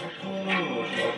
Thank you.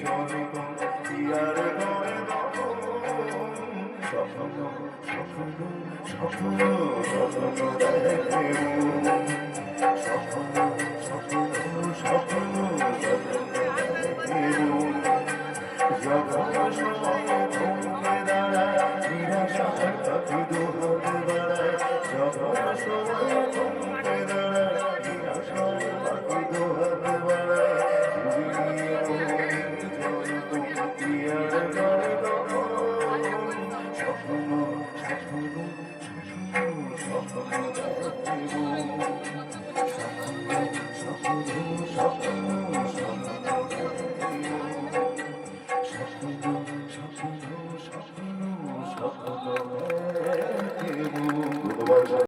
জনগণ ইয়ার নয় স্বপ্ন স্বপ্ন স্বপ্ন স্বপ্ন দেখে স্বপ্ন স্বপ্ন স্বপ্ন জগৎ সময় সহজ সহজ